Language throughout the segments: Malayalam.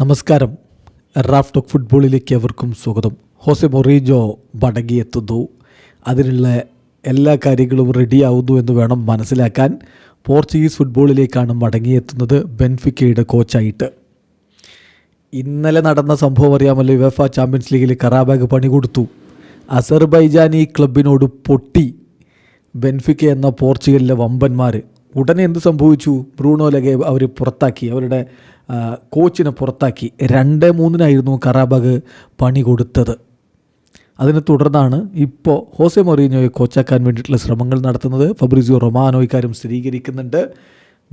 നമസ്കാരം. റാഫ് ടോക്ക് ഫുട്ബോളിലേക്ക് എവർക്കും സ്വാഗതം. ഹോസെ മൊറീജോ മടങ്ങിയെത്തുന്നു. അതിനുള്ള എല്ലാ കാര്യങ്ങളും റെഡിയാവുന്നു എന്ന് വേണം മനസ്സിലാക്കാൻ പോർച്ചുഗീസ് ഫുട്ബോളിലേക്കാണ് മടങ്ങിയെത്തുന്നത് ബെൻഫിക്കയുടെ കോച്ചായിട്ട്. ഇന്നലെ നടന്ന സംഭവം അറിയാമല്ലോ യുവഫ ചാമ്പ്യൻസ് ലീഗിൽ കറാബാഗ് പണി കൊടുത്തു. അസർബൈജാനി ക്ലബിനോട് പൊട്ടി ബെൻഫിക്ക എന്ന പോർച്ചുഗലിലെ വമ്പന്മാർ ഉടനെ എന്ത് സംഭവിച്ചു? ബ്രൂണോ ലഗെ അവർ പുറത്താക്കി. അവരുടെ കോച്ചിനെ പുറത്താക്കി രണ്ട് മൂന്നിനായിരുന്നു കറാബാഗ് പണി കൊടുത്തത്. അതിനെ തുടർന്നാണ് ഇപ്പോൾ ഹോസെ മൊറീനോയെ കോച്ചാക്കാൻ വേണ്ടിയിട്ടുള്ള ശ്രമങ്ങൾ നടത്തുന്നത്. ഫബ്രിസിയോ റൊമാനോ ഇക്കാര്യം സ്ഥിരീകരിക്കുന്നുണ്ട്.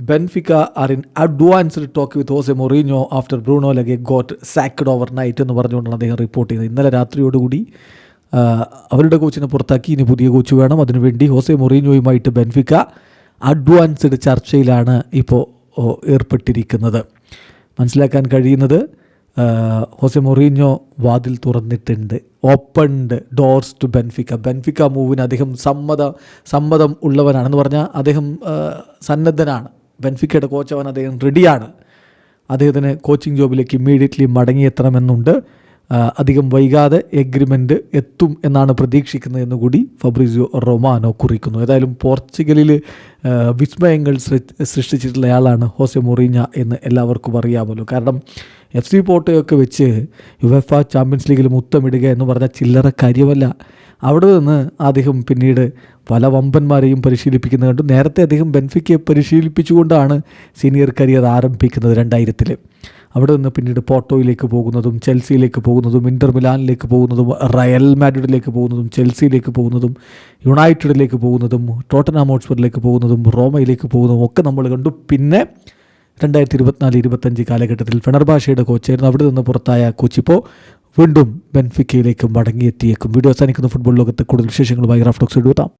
Benfica are in advanced talk with Jose Mourinho after Bruno Lage got sacked over night പറഞ്ഞുകൊണ്ടാണ് അദ്ദേഹം റിപ്പോർട്ട് ചെയ്തത്. ഇന്നലെ രാത്രിയോടുകൂടി അവരുടെ കോച്ചിനെ പുറത്താക്കി ഇനി പുതിയ കോച്ച് വേണം. അതിനുവേണ്ടി ഹോസെ മൊറീനോയുമായിട്ട് ബെൻഫിക്ക അഡ്വാൻസ്ഡ് ചർച്ചയിലാണ് ഇപ്പോൾ ഏർപ്പെട്ടിരിക്കുന്നത്. മനസ്സിലാക്കാൻ കഴിയുന്നത് ഹോസെ മൊറീഞ്ഞോ വാതിൽ തുറന്നിട്ടുണ്ട്. Opened doors to Benfica Benfica മൂവിന് അദ്ദേഹം സമ്മത സമ്മതം ഉള്ളവനാണെന്ന് പറഞ്ഞാൽ അദ്ദേഹം സന്നദ്ധനാണ്. ബെൻഫിക്കയുടെ കോച്ച് അവൻ അദ്ദേഹം റെഡിയാണ് അദ്ദേഹത്തിന് കോച്ചിങ് ജോബിലേക്ക് ഇമ്മീഡിയറ്റ്ലി മടങ്ങിയെത്തണമെന്നുണ്ട്. അധികം വൈകാതെ എഗ്രിമെന്റ് എത്തും എന്നാണ് പ്രതീക്ഷിക്കുന്നത് എന്ന് കൂടി ഫബ്രിസിയോ റൊമാനോ കുറിക്കുന്നു. ഏതായാലും പോർച്ചുഗലിൽ വിസ്മയങ്ങൾ സൃഷ്ടിച്ചിട്ടുള്ളയാളാണ് ഹോസെ മൊറീഞ്ഞ എന്ന് എല്ലാവർക്കും അറിയാമല്ലോ. കാരണം എഫ് സി പോട്ടയൊക്കെ വെച്ച് യുവഫ ചാമ്പ്യൻസ് ലീഗിൽ മുത്തമിടുക എന്ന് പറഞ്ഞാൽ ചില്ലറ കാര്യമല്ല. അവിടെ നിന്ന് അദ്ദേഹം പിന്നീട് പല വമ്പന്മാരെയും പരിശീലിപ്പിക്കുന്നത് കണ്ടു. നേരത്തെ അദ്ദേഹം ബെൻഫിക്കയെ പരിശീലിപ്പിച്ചുകൊണ്ടാണ് സീനിയർ കരിയർ ആരംഭിക്കുന്നത് രണ്ടായിരത്തിൽ അവിടെ നിന്ന് പിന്നീട് പോർട്ടോയിലേക്ക് പോകുന്നതും ചെൽസിയിലേക്ക് പോകുന്നതും ഇന്റർ മിലാനിലേക്ക് പോകുന്നതും റയൽ മാഡ്രിഡിലേക്ക് പോകുന്നതും ചെൽസിയിലേക്ക് പോകുന്നതും യുണൈറ്റഡിലേക്ക് പോകുന്നതും ടോട്ടനാം ഹോട്ട്സ്പറിലേക്ക് പോകുന്നതും റോമയിലേക്ക് പോകുന്നതും ഒക്കെ നമ്മൾ കണ്ടു. പിന്നെ രണ്ടായിരത്തി ഇരുപത്തിനാല് ഇരുപത്തഞ്ച് കാലഘട്ടത്തിൽ ഫെണർബാഷയുടെ കോച്ചായിരുന്നു അവിടെ നിന്ന് പുറത്തായ കോച്ചിപ്പോ വീണ്ടും ബെൻഫിക്കയിലേക്ക് മടങ്ങിയെത്തിയേക്കും. വീഡിയോ അവസാനിക്കുന്ന ഫുട്ബോൾ ലോകത്ത് കൂടുതൽ വിശേഷങ്ങളുമായി റാഫ്റ്റോക്സ് എടുത്താം